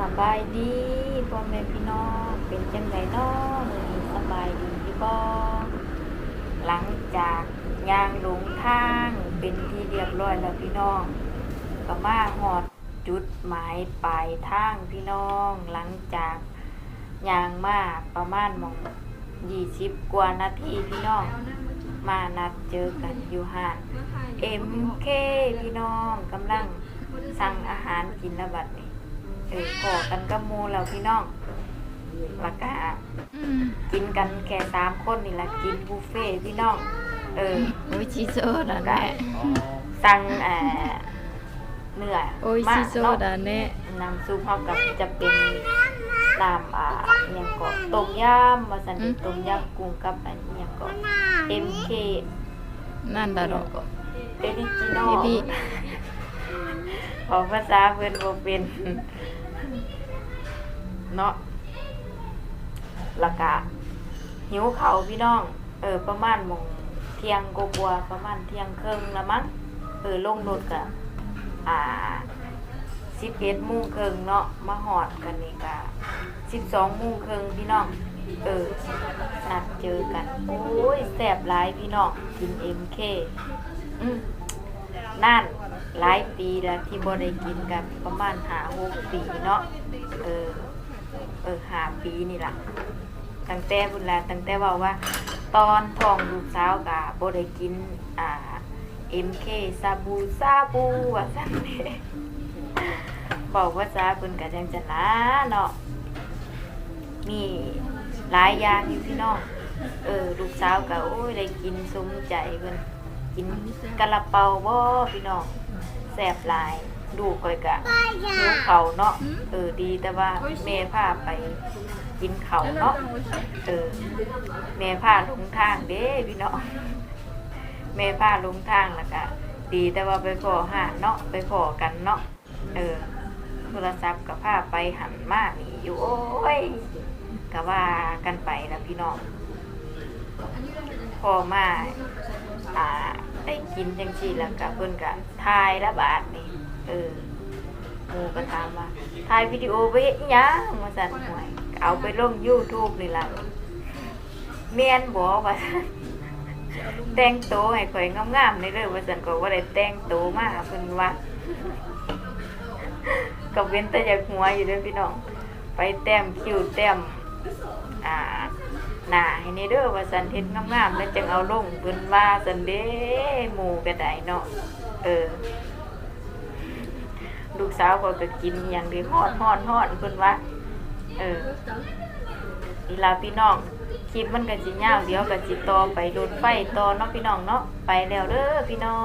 สบายดีพ่อแม่พี่น้องเป็นจังไดน้องมีสบายดีพี่บ่หลังจากยางหลงทางเป็นที่เรียบร้อยแล้วพี่น้องก็มาฮอดจุดหมายปลายทางพี่น้อง หลังจากยางมาประมาณหมอง20กว่านาทีพี่น้อง มานัดเจอกันอยู่ห้าง MK พี่น้องกำลังสั่งอาหารกินแล้วบัดนี้ เออขอกันกับหมูแล้วพี่น้องแล้วก็กินกันแค่สามคนนี่แหละกินบุฟเฟ่ต์พี่น้อง เออ โอ้ยชิโซดาได้แน่สั่งเอ่อเนื้อโอ้ยมาชิโซเนาะดาแน่น้ำซุปเขากับจะเป็นน้ำอ่าอหยังก็ต้มยำมาสันติต้มยำกุ้งกับอันอหยังก็ MK นั่นดาโรเอริจิโนเบบี้ของภาษาเพิ่นบ่เป็น เนาะล้วก็หิวเขาพี่น้อง เออ ประมาณมงเที่ยงกว่าๆประมาณเที่ยงครึ่งละมั้งเออลงรถก็อ่า11โมงครึ่งเนาะมาฮอดกันนี่ก็12โมงครึ่งพี่น้อง เออนัดเจอกัน โอ้ยแซ่บหลายพี่น้องกิน MK อืมนั่น หลายปีแล้วที่บ่ได้กินกันประมาณหาหกปีเนาะเออเออหาปีนี่ล่ะตั้งแต่บุญแลตั้งแต่ว่าว่า ตอนทองลูกสาวกะบ่ได้กินอ่า MK ซาบูซาบูว่าซั่นเด้บอกว่าซาเพิ่นก็จังจะนะเนาะมีหลายอย่างอยู่พี่น้องเออลูกสาวก็โอ้ยได้กินสมใจเพิ่นกินกะละเปาบ่พี่น้อง แซ่บหลายลูกก้อยกะหิวเขาวเนาะเออดีแต่ว่าแม่พาไปกินเขาวเนาะเออแม่พาลงทางเด้พี่น้องแม่พาลงทางแล้วก็ดีแต่ว่าไปพอหาเนาะไปพอกันเนาะเออโทรศัพท์กับพาไปหันมานี่อยู่โอ้ยก็ว่ากันไปแล้วพี่น้องพอมาอ่า ได้กินจังซี่แล้วก็เพิ่นก็ทายละบาทนี่เออหมู่ก็ถามว่าถ่ายวิดีโอไว้เฮ็ดหยังว่าซั่นหวยเอาไปลง YouTube นี่ล่ะแม่นบ่ว่าซั่นแต่งโตวให้ข่อยงามๆนี่เด้อว่าซั่นก็บ่ได้แต่งโตวมาเพิ่นว่าก็เว้นแต่อยากหัวอยู่เด้อพี่น้อง ไปแต้มคิ้วแต้มอ่า หน้าให้นี่เด้อว่าสันเฮ็ดงามๆแล้วจังเอาลงเพิ่นว่าสันเด้หมู่ก็ได้เนาะเออ ลูกสาวก็ก็กินอย่างดีฮอดฮอดฮอดเพิ่นว่า เออนี่ล่ะพี่น้องคลิปมันก็สิยาวเดี๋ยวก็สิต่อไปโดนไฟต่อเนาะพี่น้องเนาะไปแล้วเด้อพี่น้อง